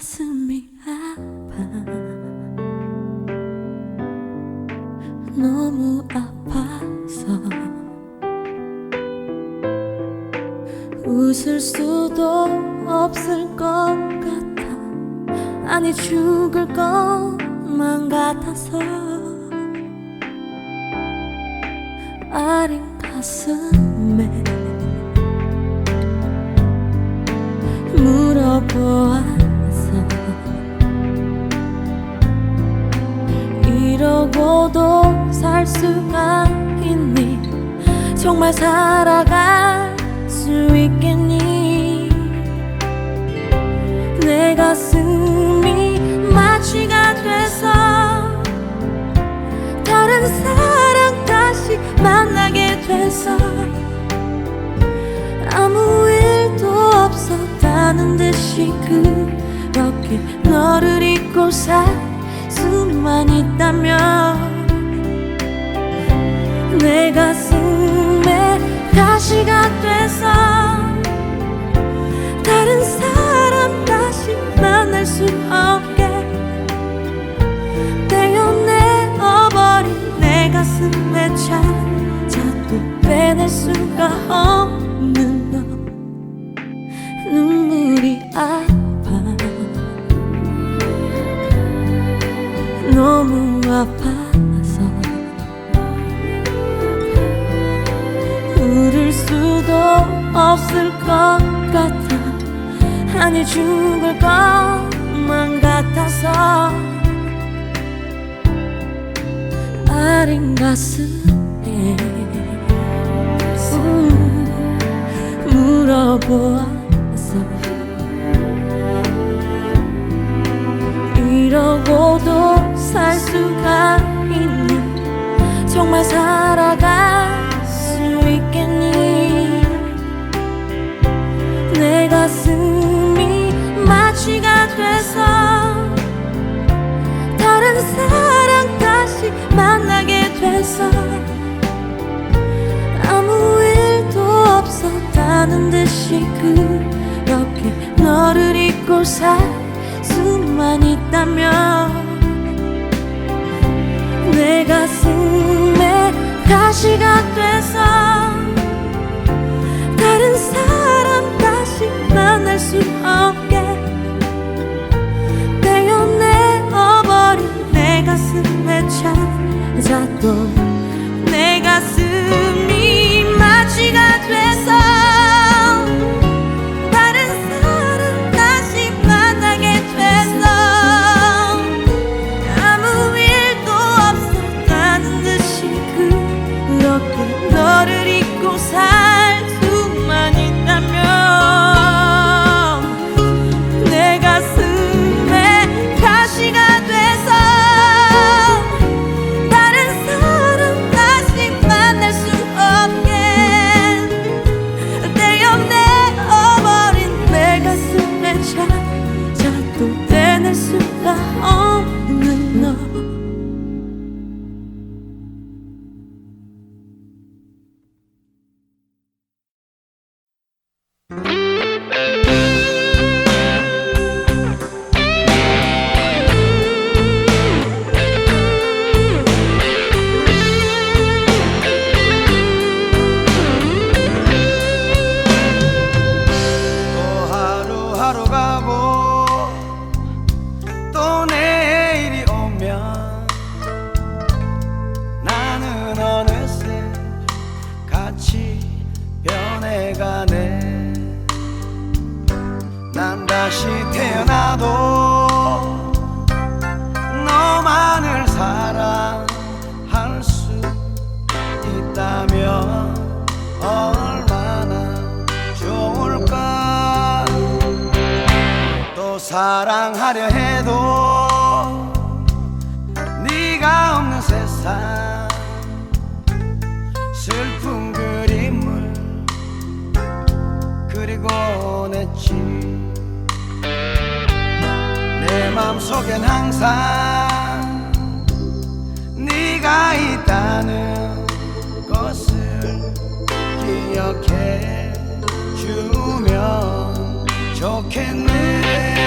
가슴이 아파. 너무 아파서 웃을 수도 없을 것 같아. 아니 죽을 것만 같아서 아린 가슴에 물어보아 수가 있니? 정말 살아갈 수 있겠니? 내 가슴이 마취가 돼서 다른 사랑 다시 만나게 돼서 아무 일도 없었다는 듯이 그렇게 너를 잊고 살 수만 있다면 내 가슴에 가시가 돼서 다른 사람 다시 만날 수 없게 떼어내어버린 내 가슴에 찾아도 빼낼 수가 없는 너. 눈물이 아파. 너무 아파 없을 것 같아. 아니 죽을 것만 같아서. 아린 가슴에 음, 물어보아서 이러고도 살 수가 있니? 정말 살아갈 돼서 아무 일도 없었다는 듯이 그렇게 너를 잊고 살 수만 있다면 내 가슴에 가시가 돼서 다른 사람 다시 만날 수 없게 떼어내어버린 내 가슴에 찾아도 내 가슴이 마취가 돼서 사랑하려 해도 네가 없는 세상. 슬픈 그림을 그리고 냈지. 내 맘속엔 항상 네가 있다는 것을 기억해 주면 좋겠네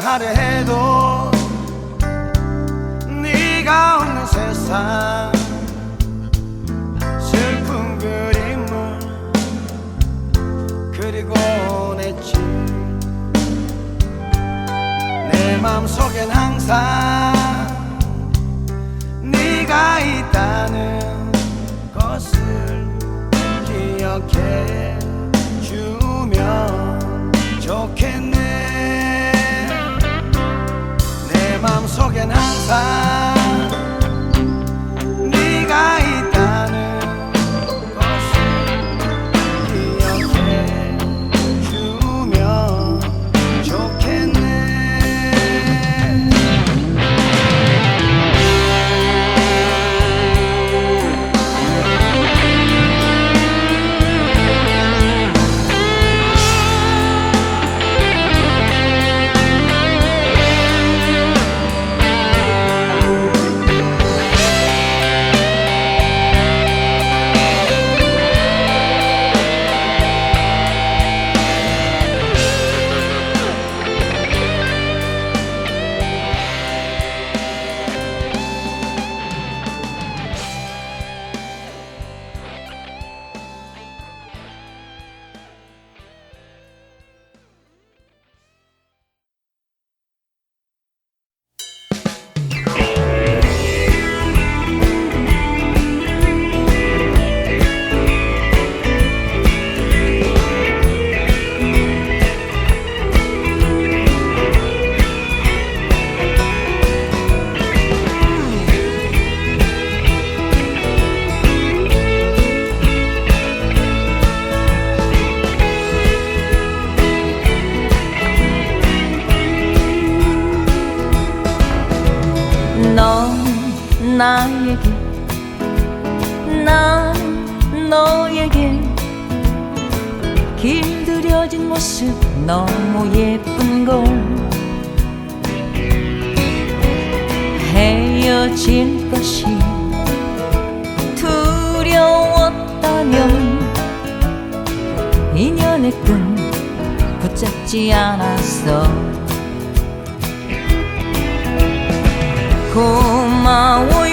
사랑하려 해도 네가 없는 세상. 슬픈 그림을 그리고 냈지. 내 맘속엔 항상 time. 나에게 나는 너에게 길들여진 모습 너무 예쁜걸 헤어질 것이 두려웠다면 인연의 끈 붙잡지 않았어. 고마워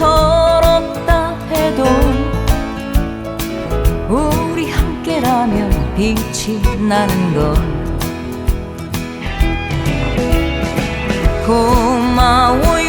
서럽다 해도 우리 함께라면 빛이 나는 걸. 고마워.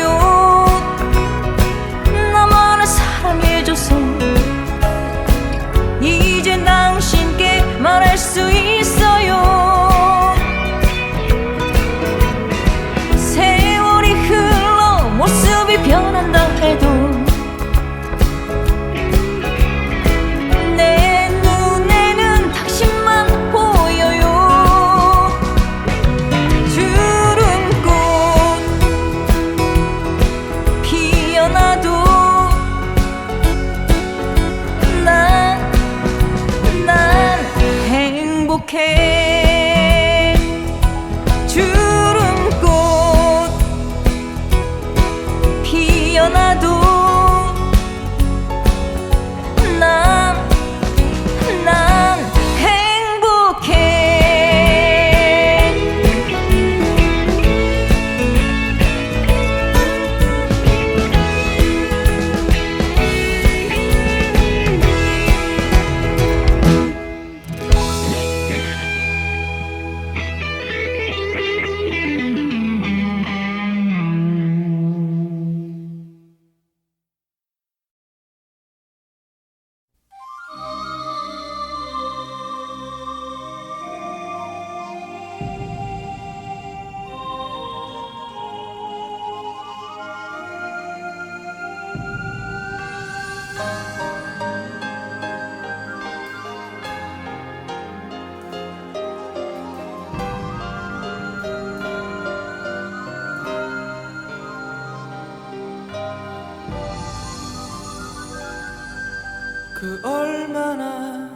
그 얼마나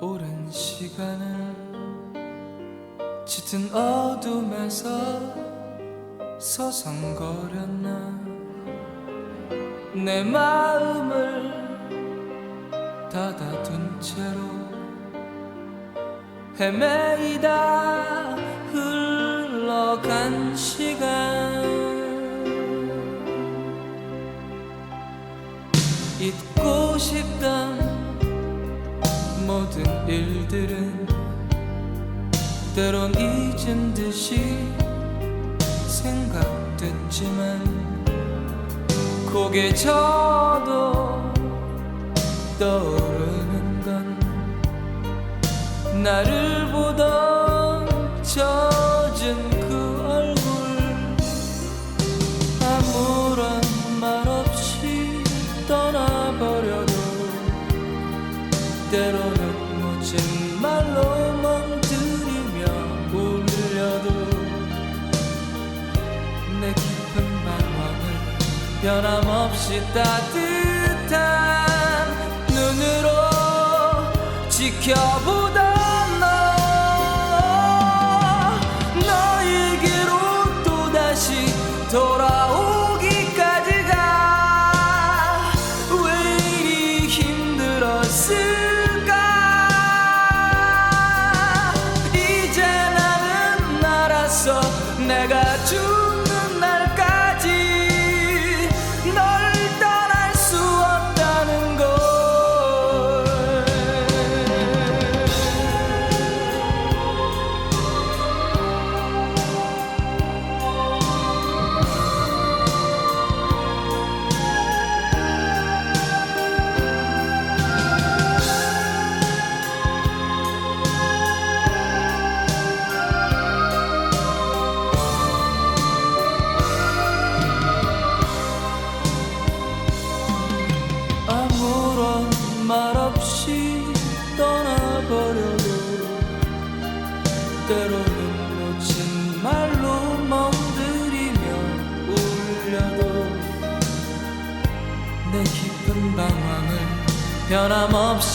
오랜 시간을 짙은 어둠에서 서성거렸나. 내 마음을 닫아둔 채로 헤매이다 흘러간 시간 잊고 싶던 모든 일들은 때론 잊은 듯이 생각됐지만 고개 져도 떠오르는 건 나를 보던 변함없이 따뜻한 눈으로 지켜보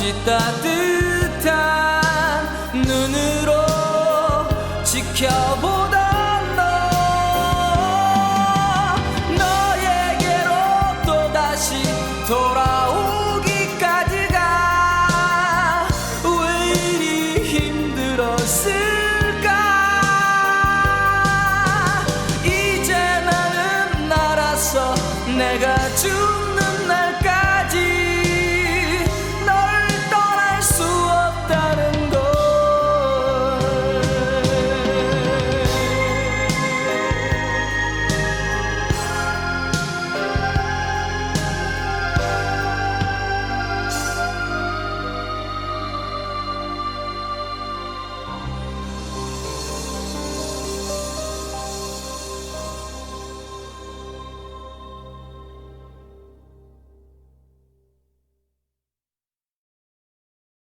변함없이 따뜻한